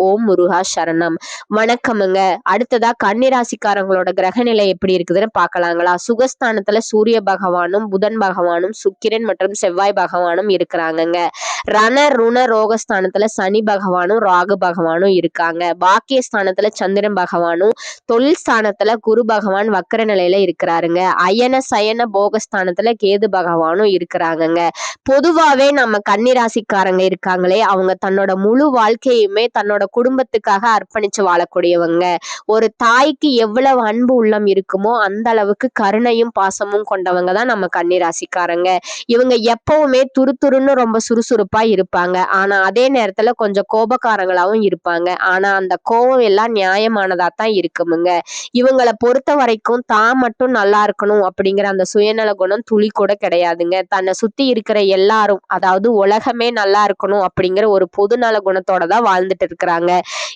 ஓம் முருகா சரணம். வணக்கமுங்க. அடுத்ததா கன்னிராசிக்காரங்களோட கிரகநிலை எப்படி இருக்குதுன்னு பார்க்கலாங்களா? சுகஸ்தானத்துல சூரிய பகவானும் புதன் பகவானும் சுக்கிரன் மற்றும் செவ்வாய் பகவானும் இருக்கிறாங்கங்க. ரண ருண ரோகஸ்தானத்துல சனி பகவானும் ராகு பகவானும் இருக்காங்க. பாக்கியஸ்தானத்துல சந்திரன் பகவானும் தொழில் ஸ்தானத்துல குரு பகவான் வக்கர நிலையில இருக்கிறாருங்க. அயன சயன போகஸ்தானத்துல கேது பகவானும் இருக்கிறாங்கங்க. பொதுவாவே நம்ம கன்னிராசிக்காரங்க இருக்காங்களே அவங்க தன்னோட முழு வாழ்க்கையுமே தன்னோட குடும்பத்துக்காக அர்ப்பணிச்சு வாழக்கூடியவங்க. ஒரு தாய்க்கு எவ்வளவு அன்பு உள்ளம் இருக்குமோ அந்த அளவுக்கு கருணையும் பாசமும் கொண்டவங்க தான் நம்ம கன்னிராசிக்காரங்க. இவங்க எப்பவுமே துருதுருன்னு ரொம்ப சுறுசுறுப்பா இருப்பாங்க. ஆனா அதே நேரத்துல கொஞ்சம் கோபக்காரங்களாவும் இருப்பாங்க. ஆனா அந்த கோபம் எல்லாம் நியாயமானதா தான் இருக்குமுங்க. இவங்களை பொறுத்த வரைக்கும் தான் மட்டும் நல்லா இருக்கணும் அப்படிங்கிற அந்த சுயநல குணம் துளி கூட கிடையாதுங்க. தன்னை சுத்தி இருக்கிற எல்லாரும் அதாவது உலகமே நல்லா இருக்கணும் அப்படிங்கிற ஒரு பொதுநல குணத்தோட தான் வாழ்ந்துட்டு இருக்கிறாங்க.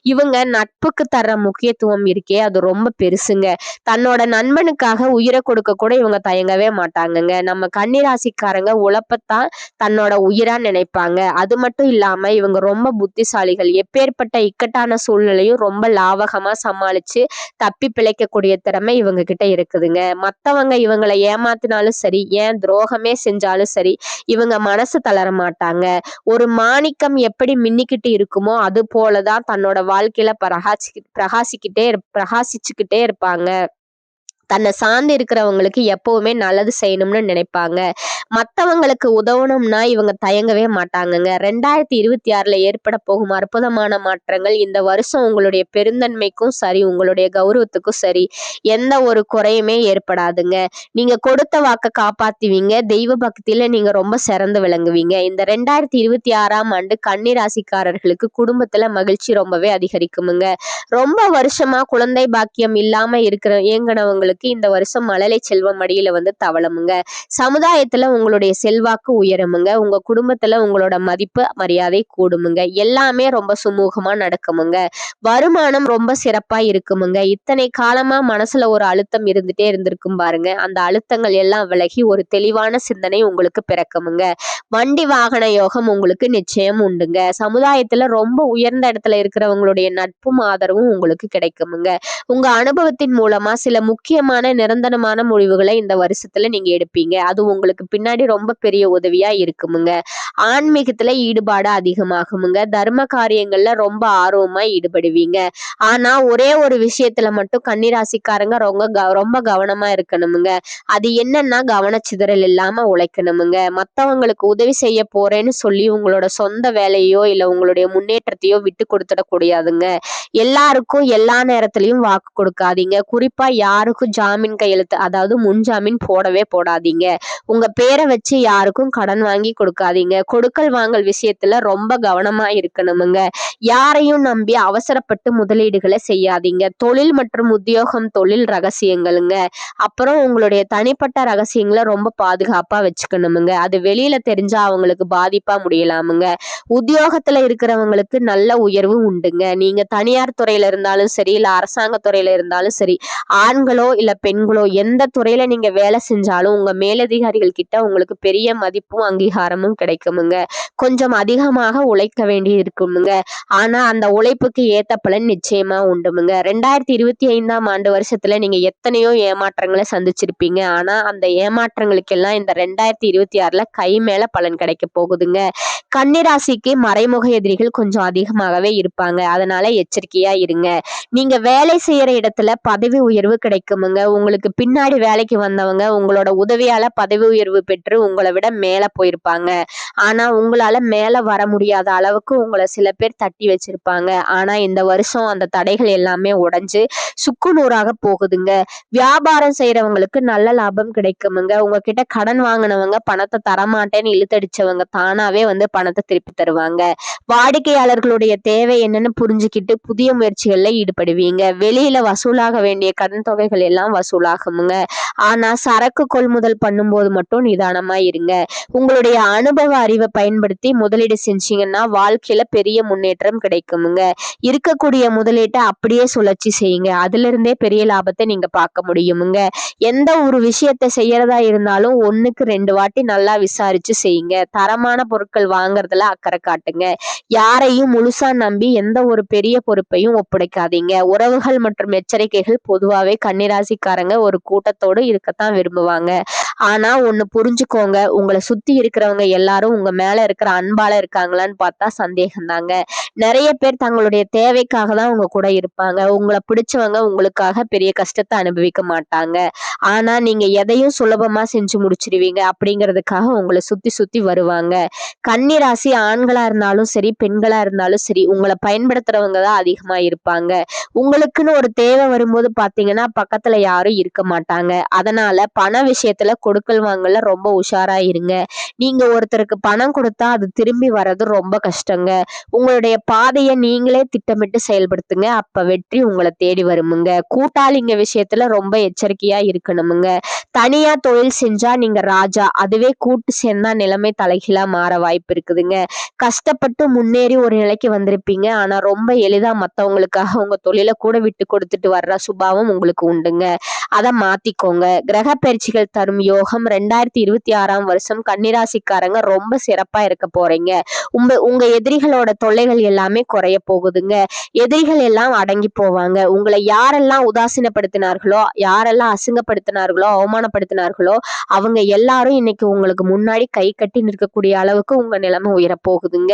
இவங்க நட்புக்கு தர்ற முக்கியத்துவம் இருக்கே அது ரொம்ப பெருசுங்க. தன்னோட நண்பனுக்காக உயிரை கொடுக்க கூட இவங்க தயங்கவே மாட்டாங்கங்க. நம்ம கன்னிராசிக்காரங்க உழப்பத்தான் தன்னோட உயிரா நினைப்பாங்க. அது மட்டும் இல்லாம இவங்க ரொம்ப புத்திசாலிகள். எப்பேற்பட்ட இக்கட்டான சூழ்நிலையும் ரொம்ப லாவகமா சமாளிச்சு தப்பி பிழைக்கக்கூடிய திறமை இவங்க கிட்ட இருக்குதுங்க. மத்தவங்க இவங்களை ஏமாத்தினாலும் சரி ஏன் துரோகமே செஞ்சாலும் சரி இவங்க மனசு தளர மாட்டாங்க. ஒரு மாணிக்கம் எப்படி மின்னிக்கிட்டு இருக்குமோ அது போலதான் தன்னோட வாழ்க்கையில பிரகாசி பிரகாசிக்கிட்டே பிரகாசிச்சுக்கிட்டே இருப்பாங்க. தன்னை சார்ந்து இருக்கிறவங்களுக்கு எப்பவுமே நல்லது செய்யணும்னு நினைப்பாங்க. மற்றவங்களுக்கு உதவணும்னா இவங்க தயங்கவே மாட்டாங்கங்க. ரெண்டாயிரத்தி இருபத்தி ஆறுல ஏற்பட போகும் அற்புதமான மாற்றங்கள் இந்த வருஷம் உங்களுடைய பெருந்தன்மைக்கும் சரி உங்களுடைய கௌரவத்துக்கும் சரி எந்த ஒரு குறையுமே ஏற்படாதுங்க. நீங்க கொடுத்த வாக்க காப்பாத்துவீங்க. தெய்வ பக்தியில நீங்க ரொம்ப சிறந்து விளங்குவீங்க. இந்த ரெண்டாயிரத்தி இருபத்தி ஆறாம் ஆண்டு கன்னிராசிக்காரர்களுக்கு குடும்பத்துல மகிழ்ச்சி ரொம்பவே அதிகரிக்குமுங்க. ரொம்ப வருஷமா குழந்தை பாக்கியம் இல்லாம இருக்கிற உங்களுக்கு இந்த வருஷம் மழலை செல்வம் அடியில வந்து தவளமுங்க. சமுதாயத்துல உங்களுடைய செல்வாக்கு உயருமுங்க. உங்க குடும்பத்துல உங்களோட மதிப்பு மரியாதை கூடுமுங்க. எல்லாமே ரொம்ப சுமூகமா நடக்குமுங்க. வருமானம் ரொம்ப சிறப்பா இருக்குமுங்க. இத்தனை காலமா மனசுல ஒரு அழுத்தம் இருந்துட்டே இருந்திருக்கும் பாருங்க. அந்த அழுத்தங்கள் எல்லாம் விலகி ஒரு தெளிவான சிந்தனை உங்களுக்கு பிறக்குமுங்க. வண்டி வாகன யோகம் உங்களுக்கு நிச்சயம் உண்டுங்க. சமுதாயத்துல ரொம்ப உயர்ந்த இடத்துல இருக்கிறவங்களுடைய நட்பும் ஆதரவும் உங்களுக்கு கிடைக்குமுங்க. உங்க அனுபவத்தின் மூலமா சில முக்கியமான நிரந்தரமான முடிவுகளை இந்த வருஷத்துல நீங்க எடுப்பீங்க. அது உங்களுக்கு பின்னாடி ரொம்ப பெரிய உதவியா இருக்குமுங்க. ஆன்மீகத்துல ஈடுபாடு அதிகமாகுமுங்க. தர்ம காரியங்கள்ல ரொம்ப ஆர்வமா ஈடுபடுவீங்க. ஆனா ஒரே ஒரு விஷயத்துல மட்டும் கன்னிராசிக்காரங்க ரொம்ப கவ- ரொம்ப கவனமா இருக்கணுமுங்க. அது என்னன்னா கவனச்சிதறல் இல்லாம உழைக்கணுமுங்க. மத்தவங்களுக்கு உதவி செய்ய போறேன்னு சொல்லி உங்களோட சொந்த வேலையோ இல்ல உங்களுடைய முன்னேற்றத்தையோ விட்டு கொடுத்துடக்கூடாதுங்க எல்லாருக்கும் எல்லா நேரத்திலையும் வாக்கு கொடுக்காதீங்க. குறிப்பா யாருக்கும் ஜாமீன் கையெழுத்து அதாவது முன்ஜாமீன் போடவே போடாதீங்க. உங்க பேரை வச்சு யாருக்கும் கடன் வாங்கி கொடுக்காதீங்க. கொடுக்கல் வாங்கல் விஷயத்துல ரொம்ப கவனமா இருக்கணுமுங்க. யாரையும் நம்பி அவசரப்பட்டு முதலீடுகளை செய்யாதீங்க. தொழில் மற்றும் உத்தியோகம் தொழில் ரகசியங்களுங்க. அப்புறம் உங்களுடைய தனிப்பட்ட ரகசியங்களை ரொம்ப பாதுகாப்பா வச்சுக்கணுமுங்க. அது வெளியில தெரிஞ்சா அவங்களுக்கு பாதிப்பா முடியலாமுங்க. உத்தியோகத்துல இருக்கிறவங்களுக்கு நல்ல உயர்வு உண்டுங்க. நீங்க தனியார் துறையில இருந்தாலும் சரி இல்ல அரசாங்க துறையில இருந்தாலும் சரி ஆண்களோ இல்லை பெண்களோ எந்த துறையில் நீங்கள் வேலை செஞ்சாலும் உங்கள் மேலதிகாரிகள் கிட்ட உங்களுக்கு பெரிய மதிப்பும் அங்கீகாரமும் கிடைக்குமுங்க. கொஞ்சம் அதிகமாக உழைக்க வேண்டி இருக்குமுங்க. ஆனால் அந்த உழைப்புக்கு ஏற்ற பலன் நிச்சயமாக உண்டுமுங்க. ரெண்டாயிரத்தி இருபத்தி ஐந்தாம் ஆண்டு வருஷத்தில் நீங்கள் எத்தனையோ ஏமாற்றங்களை சந்திச்சிருப்பீங்க. ஆனால் அந்த ஏமாற்றங்களுக்கெல்லாம் இந்த ரெண்டாயிரத்தி இருபத்தி ஆறில் கை மேலே பலன் கிடைக்க போகுதுங்க. கன்னிராசிக்கு மறைமுக எதிரிகள் கொஞ்சம் அதிகமாகவே இருப்பாங்க. அதனால எச்சரிக்கையாக இருங்க. நீங்கள் வேலை செய்கிற இடத்துல பதவி உயர்வு கிடைக்குமுங்க. வந்தவங்க உங்களுக்கு பின்னாடி வேலைக்கு வந்தவங்க உங்களோட உதவியால பதவி உயர்வு பெற்று உங்களை விட மேல போயிருப்பாங்க. ஆனா உங்களால மேல வர முடியாத அளவுக்கு உங்களை சில பேர் தட்டி வச்சிருப்பாங்க. ஆனா இந்த வருஷம் அந்த தடைகள் எல்லாமே உடைஞ்சு சுக்குநூறாக போகுதுங்க. வியாபாரம் செய்யறவங்களுக்கு நல்ல லாபம் கிடைக்குமுங்க. உங்ககிட்ட கடன் வாங்கினவங்க பணத்தை தரமாட்டேன்னு இழுத்தடிச்சவங்க தானாவே வந்து பணத்தை திருப்பி தருவாங்க. வாடிக்கையாளர்களுடைய தேவை என்னன்னு புரிஞ்சுக்கிட்டு புதிய முயற்சிகள்ல ஈடுபடுவீங்க. வெளியில வசூலாக வேண்டிய கடன் தொகைகள் எல்லாம் வசூலாகுமுங்க. ஆனா சரக்கு கொள்முதல் பண்ணும்போது மட்டும் நிதானமா இருங்க. உங்களுடைய அனுபவ அறிவை பயன்படுத்தி முதலீடு செஞ்சீங்கன்னா வாழ்க்கையில பெரிய முன்னேற்றம் கிடைக்குமுங்க. இருக்கக்கூடிய முதலீட்டை அப்படியே சுழற்சி செய்யுங்க. அதுல இருந்தே பெரிய லாபத்தை நீங்க பார்க்க முடியுமுங்க. எந்த ஒரு விஷயத்த செய்யறதா இருந்தாலும் ஒண்ணுக்கு ரெண்டு வாட்டி நல்லா விசாரிச்சு செய்யுங்க. தரமான பொருட்கள் வாங்குறதுல அக்கறை காட்டுங்க. யாரையும் முழுசா நம்பி எந்த ஒரு பெரிய பொறுப்பையும் ஒப்படைக்காதீங்க. உறவுகள் மற்றும் எச்சரிக்கைகள் பொதுவாகவே கண்ணிராசி ராசிக்காரங்க ஒரு கூட்டத்தோடு இருக்கத்தான் விரும்புவாங்க. ஆனா ஒண்ணு புரிஞ்சுக்கோங்க. உங்களை சுத்தி இருக்கிறவங்க எல்லாரும் உங்க மேல இருக்கிற அன்பால இருக்காங்களான்னு பார்த்தா சந்தேகம் தாங்க நிறைய பேர் தங்களுடைய தேவைக்காக தான் உங்க கூட இருப்பாங்க. உங்களை பிடிச்சவங்க உங்களுக்காக பெரிய கஷ்டத்தை அனுபவிக்க மாட்டாங்க. ஆனா நீங்க எதையும் சுலபமா செஞ்சு முடிச்சிருவீங்க அப்படிங்கிறதுக்காக உங்களை சுத்தி சுத்தி வருவாங்க. கன்னி ராசி ஆண்களா இருந்தாலும் சரி பெண்களா இருந்தாலும் சரி உங்களை பயன்படுத்துறவங்க தான் அதிகமா இருப்பாங்க. உங்களுக்குன்னு ஒரு தேவை வரும்போது பாத்தீங்கன்னா பக்கத்துல யாரும் இருக்க மாட்டாங்க. அதனால பண விஷயத்துல கொடுக்கல் வாங்கல ரொம்ப உஷாரா இருங்க. நீங்க ஒருத்தருக்கு பணம் கொடுத்தா அது திரும்பி வர்றது ரொம்ப கஷ்டங்க. உங்களுடைய பாதையை நீங்களே திட்டமிட்டு செயல்படுத்துங்க. அப்ப வெற்றி உங்களை தேடி வருமுங்க. கூட்டாளிங்க விஷயத்துல ரொம்ப எச்சரிக்கையா இருக்கணுமுங்க. தனியா தொழில் செஞ்சா நீங்க ராஜா. அதுவே கூட்டு சேர்ந்தா நிலைமை தலைகீழா மாற வாய்ப்பு இருக்குதுங்க. கஷ்டப்பட்டு முன்னேறி ஒரு நிலைக்கு வந்திருப்பீங்க. ஆனா ரொம்ப எளிதா மத்தவங்களுக்காக உங்க தொழிலை கூட விட்டு கொடுத்துட்டு வர்ற சுபாவம் உங்களுக்கு உண்டுங்க. அதை மாத்திக்கோங்க. கிரக பயிற்சிகள் தரும் யோகம் ரெண்டாயிரத்தி இருபத்தி ஆறாம் வருஷம் கன்னிராசிக்காரங்க ரொம்ப சிறப்பா இருக்க போறீங்க. உங்க உங்க எதிரிகளோட தொல்லைகள் எல்லாமே குறைய போகுதுங்க. எதிரிகள் எல்லாம் அடங்கி போவாங்க. உங்களை யாரெல்லாம் உதாசீனப்படுத்தினார்களோ யாரெல்லாம் அசிங்கப்படுத்தினார்களோ அவமானப்படுத்தினார்களோ அவங்க எல்லாரும் இன்னைக்கு உங்களுக்கு முன்னாடி கை கட்டி நிற்கக்கூடிய அளவுக்கு உங்க நிலைமை உயரப்போகுதுங்க.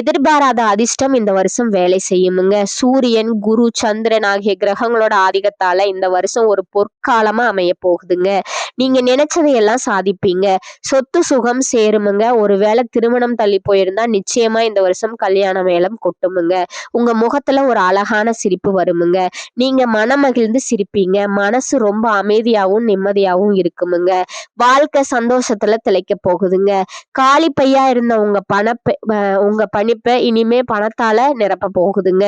எதிர்பாராத அதிர்ஷ்டம் இந்த வருஷம் வேலை செய்யுமுங்க. சூரியன் குரு சந்திரன் ஆகிய கிரகங்களோட ஆதிக்கத்தால இந்த வருஷம் ஒரு பொற்காலமா அமைய போகுதுங்க நீங்க நினைச்சதையெல்லாம் சாதிப்பீங்க. சொத்து சுகம் சேருமுங்க. ஒருவேளை திருமணம் தள்ளி போயிருந்தா நிச்சயமா இந்த வருஷம் கல்யாண மேளம் கொட்டுமுங்க. உங்க முகத்துல ஒரு அழகான சிரிப்பு வருமுங்க. நீங்க மனமகிழ்ந்து சிரிப்பீங்க. மனசு ரொம்ப அமைதியாவும் நிம்மதியாவும் இருக்குமுங்க. வாழ்க்கை சந்தோஷத்துல திளைக்க போகுதுங்க. காலி பையா இருந்த உங்க பணப்பை உங்க பணிப்பை இனிமே பணத்தால நிரப்ப போகுதுங்க.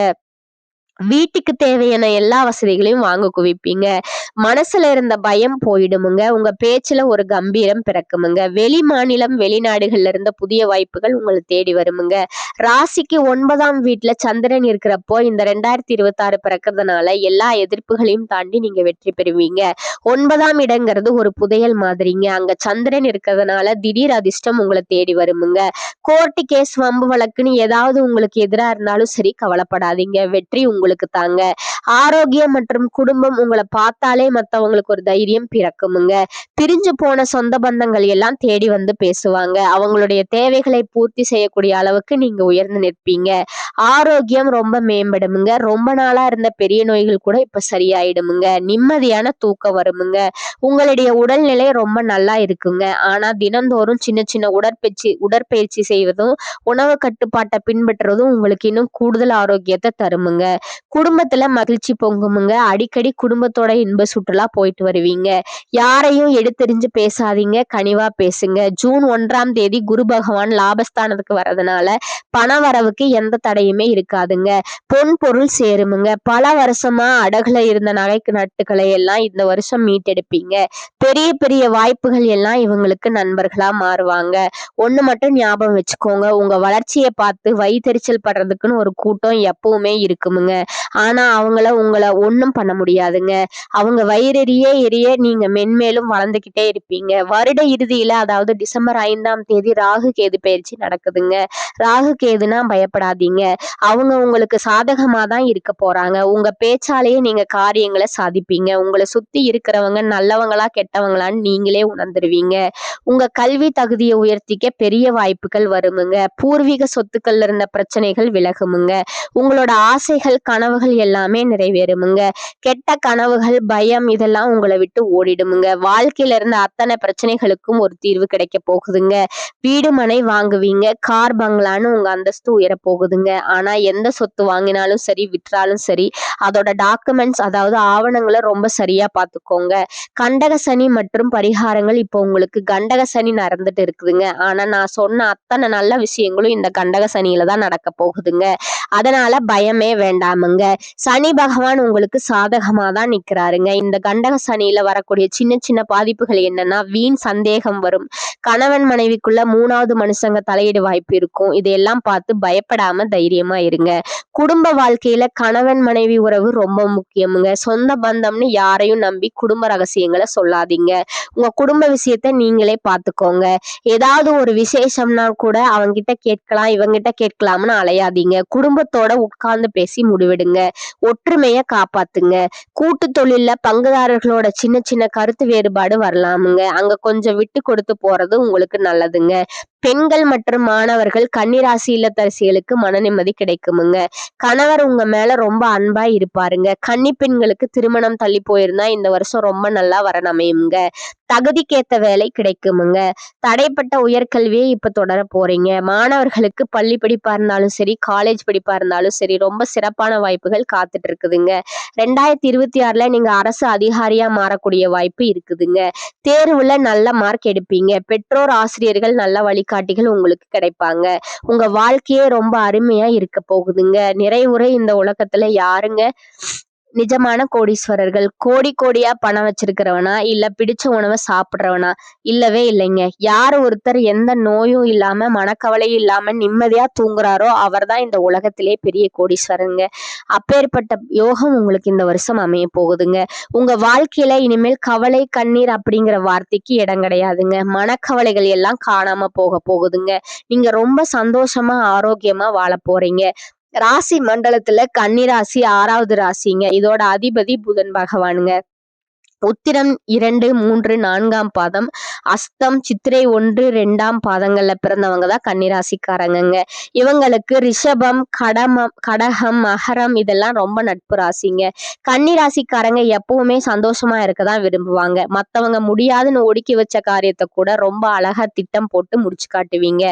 வீட்டுக்கு தேவையான எல்லா வசதிகளையும் வாங்க குவிப்பீங்க. மனசுல இருந்த பயம் போயிடுமுங்க. உங்க பேச்சுல ஒரு கம்பீரம் பிறக்குமுங்க. வெளி மாநிலம் வெளிநாடுகள்ல இருந்த புதிய வாய்ப்புகள் உங்களை தேடி வருமுங்க. ராசிக்கு ஒன்பதாம் வீட்டுல சந்திரன் இருக்கிறப்போ இந்த ரெண்டாயிரத்தி இருபத்தி ஆறு பிறக்கிறதுனால எல்லா எதிர்ப்புகளையும் தாண்டி நீங்க வெற்றி பெறுவீங்க. ஒன்பதாம் இடங்கிறது ஒரு புதையல் மாதிரிங்க. அங்க சந்திரன் இருக்கிறதுனால திடீர் அதிர்ஷ்டம் உங்களை தேடி வருமுங்க. கோர்ட்டு கேஸ் வம்பு வழக்குன்னு ஏதாவது உங்களுக்கு எதிரா இருந்தாலும் சரி கவலைப்படாதீங்க. வெற்றி உங்களுக்கு தாங்க. ஆரோக்கியம் மற்றும் குடும்பம் உங்களை பார்த்தாலே மத்தவங்களுக்கு ஒரு தைரியம் பிறக்குமுங்க. பிரிஞ்சு போன சொந்த பந்தங்கள் எல்லாம் தேடி வந்து பேசுவாங்க. அவங்களுடைய தேவைகளை பூர்த்தி செய்யக்கூடிய அளவுக்கு நீங்க உயர்ந்து நிற்பீங்க. ஆரோக்கியம் ரொம்ப மேம்படுமுங்க. ரொம்ப நாளா இருந்த பெரிய நோய்கள் கூட இப்ப சரியாயிடுமுங்க. நிம்மதியான தூக்கம் வருமுங்க. உங்களுடைய உடல்நிலை ரொம்ப நல்லா இருக்குங்க. ஆனா தினந்தோறும் சின்ன சின்ன உடற்பயிற்சி உடற்பயிற்சி செய்வதும் உணவு கட்டுப்பாட்டை பின்பற்றுறதும் உங்களுக்கு இன்னும் கூடுதல் ஆரோக்கியத்தை தருமுங்க. குடும்பத்துல மகிழ்ச்சி பொங்குமுங்க. அடிக்கடி குடும்பத்தோட இன்ப சுற்றுலா போயிட்டு வருவீங்க. யாரையும் எடுத்தெறிஞ்சு பேசாதீங்க. கனிவா பேசுங்க. ஜூன் ஒன்றாம் தேதி குரு பகவான் லாபஸ்தானத்துக்கு வர்றதுனால பண வரவுக்கு எந்த தடையுமே இருக்காதுங்க. பொன் பொருள் சேருமுங்க. பல வருஷமா அடகுல இருந்த நகை நட்டுகளை எல்லாம் இந்த வருஷம் மீட்டெடுப்பீங்க. பெரிய பெரிய வாய்ப்புகள் எல்லாம் இவங்களுக்கு நண்பர்களா மாறுவாங்க. ஒண்ணு மட்டும் ஞாபகம் வச்சுக்கோங்க. உங்க வளர்ச்சியை பார்த்து வயித்தெரிச்சல் படுறதுக்குன்னு ஒரு கூட்டம் எப்பவுமே இருக்குமுங்க. ஆனா அவங்கள உங்களை ஒன்றும் பண்ண முடியாதுங்க. அவங்க வயிறெறிய எரிய நீங்க மென்மேலும் வளர்ந்துக்கிட்டே இருப்பீங்க. வருட இறுதியில அதாவது டிசம்பர் ஐந்தாம் தேதி ராகு கேது பயிற்சி நடக்குதுங்க. ராகு கேதுனா பயப்படாதீங்க. அவங்க உங்களுக்கு சாதகமா தான் இருக்க போறாங்க. உங்க பேச்சாலேயே நீங்க காரியங்களை சாதிப்பீங்க. உங்களை சுத்தி இருக்கிறவங்க நல்லவங்களா கெட்டவங்களான்னு நீங்களே உணர்ந்துருவீங்க. உங்க கல்வி தகுதியை உயர்த்திக்க பெரிய வாய்ப்புகள் வருமுங்க. பூர்வீக சொத்துக்கள்ல இருந்த பிரச்சனைகள் விலகுமுங்க. உங்களோட ஆசைகள் கனவுகள் எல்லாமே நிறைவேறுமுங்க. கெட்ட கனவுகள் பயம் இதெல்லாம் உங்களை விட்டு ஓடிடுமுங்க. வாழ்க்கையில இருந்த அத்தனை பிரச்சனைகளுக்கும் ஒரு தீர்வு கிடைக்க போகுதுங்க. வீடு மனை வாங்குவீங்க. கார் பங்களான்னு உங்க அந்தஸ்து உயர போகுதுங்க ஆனா எந்த சொத்து வாங்கினாலும் சரி விற்றாலும் சரி அதோட டாக்குமெண்ட்ஸ் அதாவது ஆவணங்களை ரொம்ப சரியா பார்த்துக்கோங்க. கண்டக சனி மற்றும் பரிகாரங்கள் இப்போ உங்களுக்கு கண்டக சனி நடந்துட்டு இருக்குதுங்க. ஆனா நான் சொன்ன அத்தனை நல்ல விஷயங்களும் இந்த கண்டக சனியில தான் நடக்க போகுதுங்க. அதனால பயமே வேண்டாமுங்க. சனி பகவான் உங்களுக்கு சாதகமா தான் நிக்கிறாருங்க. இந்த கண்டக சனியில வரக்கூடிய சின்ன சின்ன பாதிப்புகள் என்னன்னா வீண் சந்தேகம் வரும். கணவன் மனைவிக்குள்ள மூணாவது மனுஷங்க தலையிட வாய்ப்பு இருக்கும். இதையெல்லாம் பார்த்து பயப்படாம தைரியமா இருங்க. குடும்ப வாழ்க்கையில கணவன் மனைவி உறவு ரொம்ப முக்கியமுங்க. சொந்த பந்தம்னு யாரையும் நம்பி குடும்ப ரகசியங்களை சொல்லாதீங்க. உங்க குடும்ப விஷயத்த நீங்களே பார்த்துக்கோங்க. ஏதாவது ஒரு விசேஷம்னா கூட அவங்கிட்ட கேட்கலாம் இவங்கிட்ட கேட்கலாம்னு அலையாதீங்க. குடும்பத்தோட உட்கார்ந்து பேசி முடிவெடுங்க. ஒற்றுமைய காப்பாத்துங்க. கூட்டு தொழில்ல பங்குதாரர்களோட சின்ன சின்ன கருத்து வேறுபாடு வரலாமுங்க. அங்க கொஞ்சம் விட்டு கொடுத்து போறது உங்களுக்கு நல்லதுங்க. பெண்கள் மற்றும் மாணவர்கள் கன்னிராசி இல்லத்தரசிகளுக்கு மன நிம்மதி கிடைக்குமுங்க. கணவர் உங்க மேல ரொம்ப அன்பா இருப்பாருங்க. கன்னி பெண்களுக்கு திருமணம் தள்ளி போயிருந்தா இந்த வருஷம் ரொம்ப நல்லா வரன் அமையுங்க தகுதிக்கேத்த வேலை கிடைக்குமுங்க. தடைப்பட்ட உயர்கல்வியை இப்ப தொடர போறீங்க. மாணவர்களுக்கு பள்ளி படிப்பா இருந்தாலும் சரி காலேஜ் படிப்பா இருந்தாலும் சரி ரொம்ப சிறப்பான வாய்ப்புகள் காத்துட்டு இருக்குதுங்க ரெண்டாயிரத்தி இருபத்தி ஆறுல நீங்க அரசு அதிகாரியா மாறக்கூடிய வாய்ப்பு இருக்குதுங்க. தேர்வுல நல்ல மார்க் எடுப்பீங்க. பெற்றோர் ஆசிரியர்கள் நல்ல வழி வழிகாட்டிகள் உங்களுக்கு கிடைப்பாங்க. உங்க வாழ்க்கையே ரொம்ப அருமையா இருக்க போகுதுங்க. நிறைவுரை இந்த உலகத்துல யாருங்க? நிஜமான கோடீஸ்வரர்கள். கோடி கோடியா பணம் வச்சிருக்கிறவனா இல்ல பிடிச்ச உணவை சாப்பிடுறவனா? இல்லவே இல்லைங்க. யார் ஒருத்தர் எந்த நோயும் இல்லாம மனக்கவலையும் இல்லாம நிம்மதியா தூங்குறாரோ அவர்தான் இந்த உலகத்திலே பெரிய கோடீஸ்வரங்க அப்பேற்பட்ட யோகம் உங்களுக்கு இந்த வருஷம் அமைய போகுதுங்க. உங்க வாழ்க்கையில இனிமேல் கவலை கண்ணீர் அப்படிங்கிற வார்த்தைக்கு இடம் கிடையாதுங்க. மனக்கவலைகள் எல்லாம் காணாம போக போகுதுங்க. நீங்க ரொம்ப சந்தோஷமா ஆரோக்கியமா வாழ போறீங்க. ராசி மண்டலத்துல கன்னிராசி ஆறாவது ராசிங்க. இதோட அதிபதி புதன் பகவானுங்க. உத்திரம் இரண்டு மூன்று நான்காம் பாதம். அஸ்தம் சித்திரை ஒன்று ரெண்டாம் பாதங்கள்ல பிறந்தவங்க தான் கன்னிராசிக்காரங்கங்க. இவங்களுக்கு ரிஷபம் கடமம் கடகம் மகரம் இதெல்லாம் ரொம்ப நட்பு ராசிங்க. கன்னிராசிக்காரங்க எப்பவுமே சந்தோஷமா இருக்க தான் விரும்புவாங்க. மத்தவங்க முடியாதுன்னு ஒடுக்கி வச்ச காரியத்தை கூட ரொம்ப அழகா திட்டம் போட்டு முடிச்சு காட்டுவீங்க.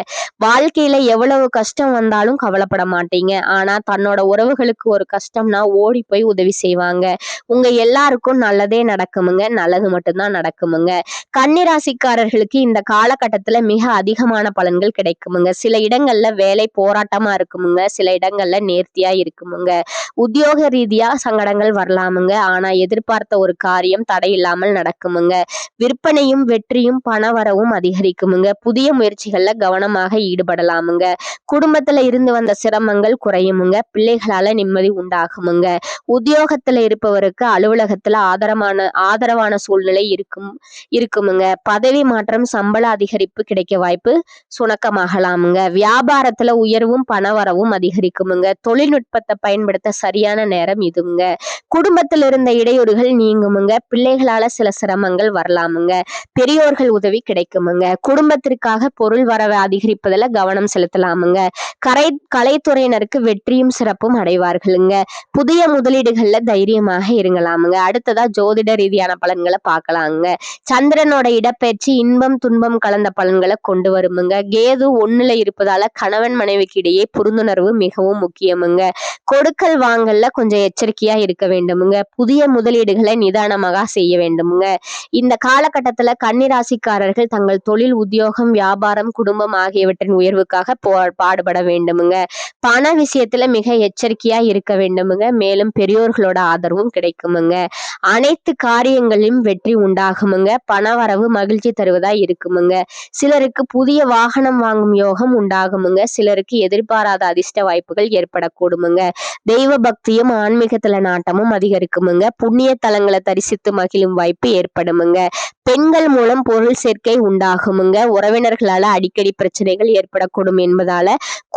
வாழ்க்கையில எவ்வளவு கஷ்டம் வந்தாலும் கவலைப்பட மாட்டீங்க. ஆனா தன்னோட உறவுகளுக்கு ஒரு கஷ்டம்னா ஓடி போய் உதவி செய்வாங்க. உங்க எல்லாருக்கும் நல்லதே நடக்கும். நடக்குமுங்க. நல்லது மட்டும்தான் நடக்குமுங்க. கன்னிராசிக்காரர்களுக்கு இந்த காலகட்டத்துல மிக அதிகமான பலன்கள் கிடைக்குமுங்க. சில இடங்கள்ல வேலை போராட்டமா இருக்குமுங்க. சில இடங்கள்ல நேர்த்தியா இருக்குமுங்க. உத்தியோக ரீதியா சங்கடங்கள் வரலாமுங்க. ஆனா எதிர்பார்த்த ஒரு காரியம் தடை இல்லாமல் நடக்குமுங்க. விற்பனையும் வெற்றியும் பண வரவும் அதிகரிக்குமுங்க. புதிய முயற்சிகள்ல கவனமாக ஈடுபடலாமுங்க. குடும்பத்துல இருந்து வந்த சிரமங்கள் குறையுமுங்க. பிள்ளைகளால நிம்மதி உண்டாகுமுங்க. உத்தியோகத்துல இருப்பவருக்கு அலுவலகத்துல ஆதரமான ஆதரவான சூழ்நிலை இருக்கும் இருக்குமுங்க. பதவி மாற்றம் சம்பள அதிகரிப்பு கிடைக்க வாய்ப்பு சுணக்கமாகலாமுங்க. வியாபாரத்துல உயர்வும் பணவரவும் அதிகரிக்குமுங்க. தொழில்நுட்பத்தை பயன்படுத்த சரியான நேரம் இதுங்க. குடும்பத்தில் இருந்த இடையூறுகள் நீங்குமுங்க. பிள்ளைகளால சில சிரமங்கள் வரலாமுங்க. பெரியோர்கள் உதவி கிடைக்குமுங்க. குடும்பத்திற்காக பொருள் வரவை அதிகரிப்பதில் கவனம் செலுத்தலாமுங்க. கரை கலைத்துறையினருக்கு வெற்றியும் சிறப்பும் அடைவார்களுங்க. புதிய முதலீடுகள்ல தைரியமாக இருங்கலாமுங்க. அடுத்ததா ஜோதிட ரீதியான பலன்களை பார்க்கலாங்க. சந்திரனோட இடப்பெயர்ச்சி இன்பம் துன்பம் கலந்த பலன்களை கொண்டு வருமுங்க. கேது ஒண்ணுல இருப்பதால கணவன் மனைவிக்கு இடையே புரிந்துணர்வு மிகவும் முக்கியமுங்க. கொடுக்கல் வாங்கல்ல கொஞ்சம் எச்சரிக்கையா இருக்க வேண்டுமுங்க. புதிய முதலீடுகளை நிதானமாக செய்ய வேண்டுமுங்க. இந்த காலகட்டத்துல கன்னிராசிக்காரர்கள் தங்கள் தொழில் உத்தியோகம் வியாபாரம் குடும்பம் ஆகியவற்றின் உயர்வுக்காக போ பாடுபட வேண்டுமுங்க. பண விஷயத்துல மிக எச்சரிக்கையா இருக்க வேண்டுமுங்க. மேலும் பெரியோர்களோட ஆதரவும் கிடைக்குமுங்க. அனைத்து கால காரியங்களிலும் வெற்றி உண்டாகுமுங்க. பணவரவு மகிழ்ச்சி தருவதா இருக்குமுங்க. சிலருக்கு புதிய வாகனம் வாங்கும் யோகம் உண்டாகுமுங்க. சிலருக்கு எதிர்பாராத அதிர்ஷ்ட வாய்ப்புகள் ஏற்படக்கூடுமுங்க. தெய்வ பக்தியும் ஆன்மீகத்துல நாட்டமும் அதிகரிக்குமுங்க. புண்ணிய தலங்களை தரிசித்து மகிழும் வாய்ப்பு ஏற்படுமுங்க. பெண்கள் மூலம் பொருள் சேர்க்கை உண்டாகுமுங்க. உறவினர்களால அடிக்கடி பிரச்சனைகள் ஏற்படக்கூடும் என்பதால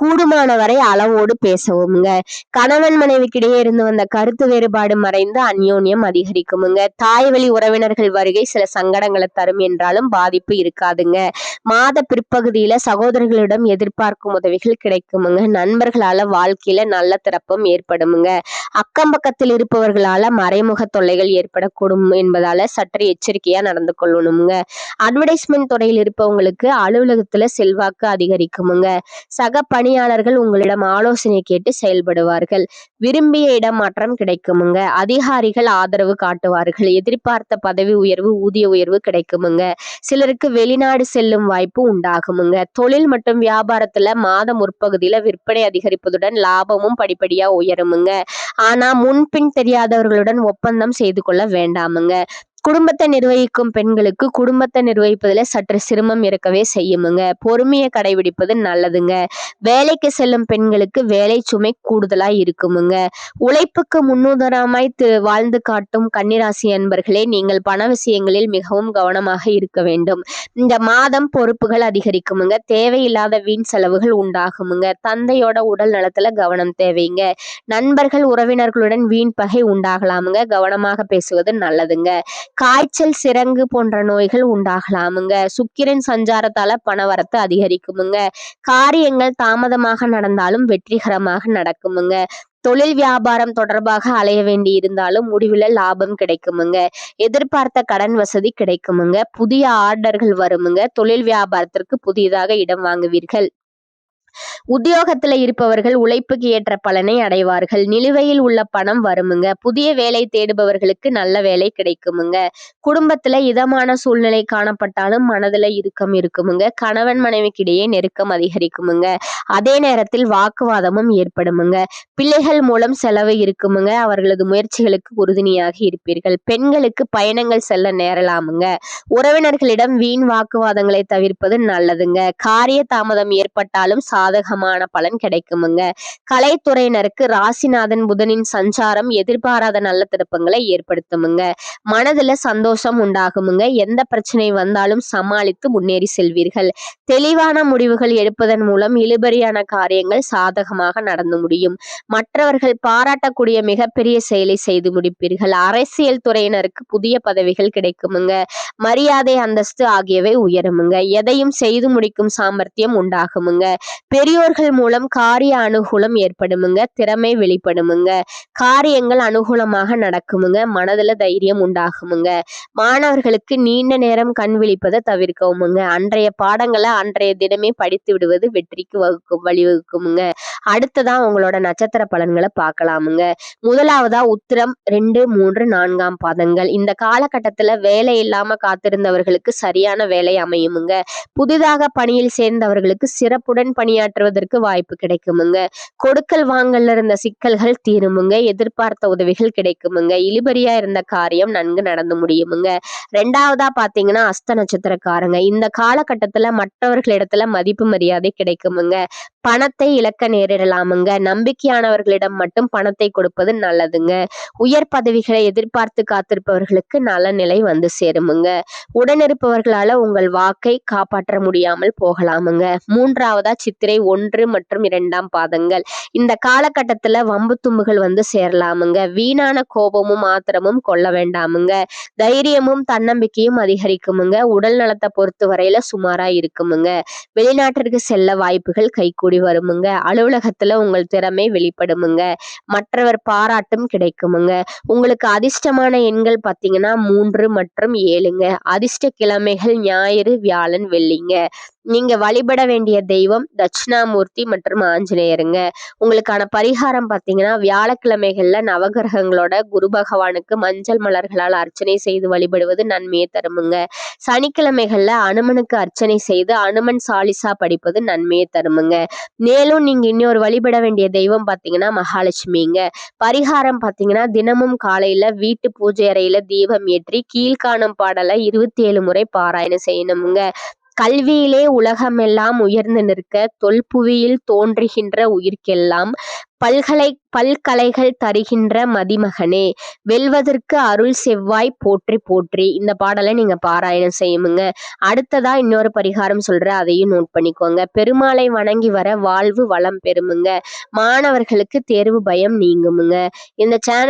கூடுமான வரை அளவோடு பேசவுமுங்க. கணவன் மனைவிக்கிடையே இருந்து வந்த கருத்து வேறுபாடு மறைந்து அந்யோன்யம் அதிகரிக்குமுங்க. தாய் வழி உறவினர்கள் வருகை சில சங்கடங்களை தரும் என்றாலும் பாதிப்பு இருக்காதுங்க. மாத பிற்பகுதியில சகோதரர்களிடம் எதிர்பார்க்கும் உதவிகள் கிடைக்குமுங்க. நண்பர்களால வாழ்க்கையில நல்ல திறப்பம் ஏற்படுமுங்க. அக்கம் பக்கத்தில் இருப்பவர்களால மறைமுக தொல்லைகள் ஏற்படக்கூடும் என்பதால சற்று எச்சரிக்கையா நடந்து கொள்ளணுங்க அட்வர்டைஸ்மெண்ட் துறையில் இருப்பவங்களுக்கு அலுவலகத்துல செல்வாக்கு அதிகரிக்குமுங்க. சக பணியாளர்கள் உங்களிடம் ஆலோசனை கேட்டு செயல்படுவார்கள். விரும்பிய இடமாற்றம் கிடைக்குமுங்க. அதிகாரிகள் ஆதரவு காட்டுவார்கள். எதிர்பார்த்த பதவி உயர்வு ஊதிய உயர்வு கிடைக்குமுங்க. சிலருக்கு வெளிநாடு செல்லும் வாய்ப்பு உண்டாகுமுங்க. தொழில் மற்றும் வியாபாரத்துல மாத முற்பகுதியில விற்பனை அதிகரிப்பதுடன் லாபமும் படிப்படியா உயருமுங்க. ஆனா முன்பின் தெரியாதவர்களுடன் ஒப்பந்தம் செய்து கொள்ள வேண்டாமுங்க. குடும்பத்தை நிர்வகிக்கும் பெண்களுக்கு குடும்பத்தை நிர்வகிப்பதுல சற்று சிரமம் இருக்கவே செய்யுமுங்க. பொறுமையை கடைபிடிப்பது நல்லதுங்க. வேலைக்கு செல்லும் பெண்களுக்கு வேலை சுமை கூடுதலாக இருக்குமுங்க. உழைப்புக்கு முன்னுதாரணமாய் வாழ்ந்து காட்டும் கன்னிராசி அன்பர்களே நீங்கள் பண விஷயங்களில் மிகவும் கவனமாக இருக்க வேண்டும். இந்த மாதம் பொறுப்புகள் அதிகரிக்குமுங்க. தேவையில்லாத வீண் செலவுகள் உண்டாகுமுங்க. தந்தையோட உடல் நலத்துல கவனம் தேவைங்க. நண்பர்கள் உறவினர்களுடன் வீண் பகை உண்டாகலாமுங்க. கவனமாக பேசுவது நல்லதுங்க. காய்ச்சல் சிரங்கு போன்ற நோய்கள் உண்டாகலாமுங்க. சுக்கிரன் சஞ்சாரத்தால பணவரத்து அதிகரிக்குமுங்க. காரியங்கள் தாமதமாக நடந்தாலும் வெற்றிகரமாக நடக்குமுங்க. தொழில் வியாபாரம் தொடர்பாக அலைய வேண்டி இருந்தாலும் முடிவில் லாபம் கிடைக்குமுங்க. எதிர்பார்த்த கடன் வசதி கிடைக்குமுங்க. புதிய ஆர்டர்கள் வருமுங்க. தொழில் வியாபாரத்திற்கு புதியதாக இடம் வாங்குவீர்கள். உத்தியோகத்துல இருப்பவர்கள் உழைப்புக்கு ஏற்ற பலனை அடைவார்கள். நிலுவையில் உள்ள பணம் வருமுங்க. புதிய வேலை தேடுபவர்களுக்கு நல்ல வேலை கிடைக்குமுங்க. குடும்பத்துல இதமான சூழ்நிலை காணப்பட்டாலும் மனதுல இறுக்கம் இருக்குமுங்க. கணவன் மனைவிக்கிடையே நெருக்கம் அதிகரிக்குமுங்க. அதே நேரத்தில் வாக்குவாதமும் ஏற்படுமுங்க. பிள்ளைகள் மூலம் செலவு இருக்குமுங்க. அவர்களது முயற்சிகளுக்கு உறுதுணையாக இருப்பீர்கள். பெண்களுக்கு பயணங்கள் செல்ல நேரலாமுங்க. உறவினர்களிடம் வீண் வாக்குவாதங்களை தவிர்ப்பது நல்லதுங்க. காரிய தாமதம் ஏற்பட்டாலும் சாதகமான பலன் கிடைக்குமுங்க. கலைத்துறையினருக்கு ராசிநாதன் புதனின் சஞ்சாரம் எதிர்பாராத நல்ல திருப்பங்களை ஏற்படுத்துமுங்க. மனதுல சந்தோஷம் உண்டாகுமுங்க. எந்த பிரச்சனை வந்தாலும் சமாளித்து முன்னேறி செல்வீர்கள். தெளிவான முடிவுகள் எடுப்பதன் மூலம் இழுபறியான காரியங்கள் சாதகமாக நடந்து முடியும். மற்றவர்கள் பாராட்டக்கூடிய மிகப்பெரிய செயலை செய்து முடிப்பீர்கள். அரசியல் துறையினருக்கு புதிய பதவிகள் கிடைக்குமுங்க. மரியாதை அந்தஸ்து ஆகியவை உயருமுங்க. எதையும் செய்து முடிக்கும் சாமர்த்தியம் உண்டாகுமுங்க. பெரியோர்கள் மூலம் காரிய அனுகூலம் ஏற்படுமுங்க திறமை வெளிப்படுமுங்க. காரியங்கள் அனுகூலமாக நடக்குமுங்க மனதில் தைரியம் உண்டாகுமுங்க. மாணவர்களுக்கு நீண்ட நேரம் கண் விழிப்பதை தவிர்க்கவுமுங்க அன்றைய பாடங்களை அன்றைய தினமே படித்து விடுவது வெற்றிக்கு வகுக்கும் வழிவகுக்குமுங்க. அடுத்ததா உங்களோட நட்சத்திர பலன்களை பார்க்கலாமுங்க. முதலாவதா உத்திரம் ரெண்டு மூன்று நான்காம் பாதங்கள். இந்த காலகட்டத்துல வேலை இல்லாம காத்திருந்தவர்களுக்கு சரியான வேலை அமையுமுங்க. புதிதாக பணியில் சேர்ந்தவர்களுக்கு சிறப்புடன் பணியாற்றுவதற்கு வாய்ப்பு கிடைக்குமுங்க. கொடுக்கல் வாங்கல்ல இருந்த சிக்கல்கள் தீருமுங்க. எதிர்பார்த்த உதவிகள் கிடைக்குமுங்க. இழுபறியா இருந்த காரியம் நன்கு நடந்து முடியுமுங்க. ரெண்டாவதா பாத்தீங்கன்னா அஸ்த நட்சத்திரக்காரங்க. இந்த காலகட்டத்துல மற்றவர்களிடத்துல மதிப்பு மரியாதை கிடைக்குமுங்க. பணத்தை இழக்க நேரிடலாமுங்க நம்பிக்கையானவர்களிடம் மட்டும் பணத்தை கொடுப்பது நல்லதுங்க. உயர் பதவிகளை எதிர்பார்த்து காத்திருப்பவர்களுக்கு நல்ல நிலை வந்து சேருமுங்க. உடனிருப்பவர்களால உங்கள் வாக்கை காப்பாற்ற முடியாமல் போகலாமுங்க. மூன்றாவதா சித்திரை ஒன்று மற்றும் இரண்டாம் பாதங்கள். இந்த காலகட்டத்துல வம்பு தும்புகள் வந்து சேரலாமுங்க. வீணான கோபமும் ஆத்திரமும் கொள்ள வேண்டாமுங்க. தைரியமும் தன்னம்பிக்கையும் அதிகரிக்குமுங்க. உடல் நலத்தை பொறுத்த வரையில சுமாரா இருக்குமுங்க. வெளிநாட்டிற்கு செல்ல வாய்ப்புகள் கைகூடி வருமுங்க. அலுவலகத்துல உங்கள் திறமை வெளிப்படுமுங்க. மற்றவர் பாராட்டும் கிடைக்குமுங்க. உங்களுக்கு அதிர்ஷ்டமான எண்கள் பார்த்தீங்கன்னா மூன்று மற்றும் ஏழுங்க. அதிர்ஷ்ட கிழமைகள் ஞாயிறு வியாழன் வெள்ளிங்க. நீங்க வழிபட வேண்டிய தெய்வம் தட்சிணாமூர்த்தி மற்றும் ஆஞ்சநேயருங்க. உங்களுக்கான பரிகாரம் பார்த்தீங்கன்னா வியாழக்கிழமைகள்ல நவகிரகங்களோட குரு பகவானுக்கு மஞ்சள் மலர்களால் அர்ச்சனை செய்து வழிபடுவது நன்மையை தருமுங்க. சனிக்கிழமைகள்ல அனுமனுக்கு அர்ச்சனை செய்து அனுமன் சாலிசா படிப்பது நன்மையை தருமுங்க. மேலும் நீங்க இன்னொரு வழிபட வேண்டிய தெய்வம் பார்த்தீங்கன்னா மகாலட்சுமிங்க. பரிகாரம் பார்த்தீங்கன்னா தினமும் காலையில வீட்டு பூஜை அறையில தீபம் ஏற்றி கீழ்காணும் பாடலை இருபத்தி ஏழு முறை பாராயணம் செய்யணுமுங்க. கல்வியிலே உலகமெல்லாம் உயர்ந்து நிற்க தொல்புவியில் தோன்றுகின்ற உயிர்க்கெல்லாம் பல்கலை பல்கலைகள் தருகின்ற மதிமகனே வெல்வதற்கு அருள் செவ்வாய் போற்றி போற்றி. இந்த பாடலை நீங்க பாராயணம் செய்யுமுங்க. அடுத்ததா இன்னொரு பரிகாரம் சொல்றேன் அதையும் நோட் பண்ணிக்கோங்க. பெருமாளை வணங்கி வர வாழ்வு வளம் பெறுமுங்க. மாணவர்களுக்கு தேர்வு பயம் நீங்குமுங்க. இந்த சேனல்